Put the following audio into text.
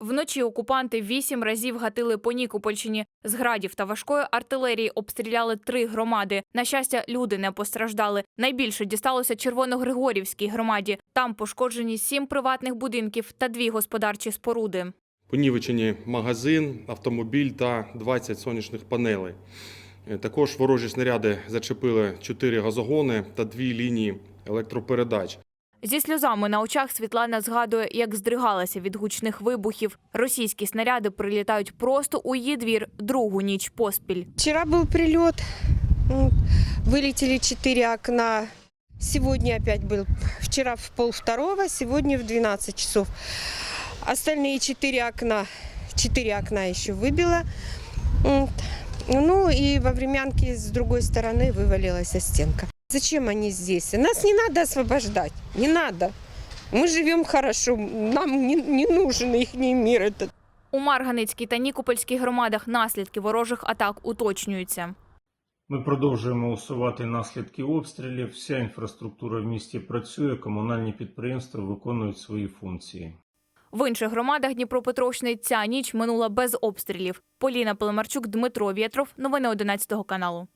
Вночі окупанти вісім разів гатили по Нікопольщині. З градів та важкої артилерії обстріляли три громади. На щастя, люди не постраждали. Найбільше дісталося Червоногригорівській громаді. Там пошкоджені сім приватних будинків та дві господарчі споруди. Понівечені магазин, автомобіль та 20 сонячних панелей. Е, Також ворожі снаряди зачепили 4 газогони та дві лінії електропередач. Зі сльозами на очах Світлана згадує, як здригалася від гучних вибухів. Російські снаряди прилітають просто у її двір другу ніч поспіль. Вчера был прилет, м, вылетели четыре окна. Сегодня опять был. Вчера в пол второго, сегодня в 12 часов. Остальные четыре окна, четыре окна еще выбило. М, Ну и во времянке с другой стороны вывалилась стенка. Зачем они здесь? Нас не надо освобождать, не надо. Мы живем хорошо, нам не, не нужен их мир этот. У Марганицькій та Нікопольській громадах наслідки ворожих атак уточнюються. Ми продовжуємо усувати наслідки обстрілів. Вся інфраструктура в місті працює, комунальні підприємства виконують свої функції. В інших громадах Дніпропетровщини ця ніч минула без обстрілів. Поліна Пелемарчук, Дмитро Вєтров. Новини 11 каналу.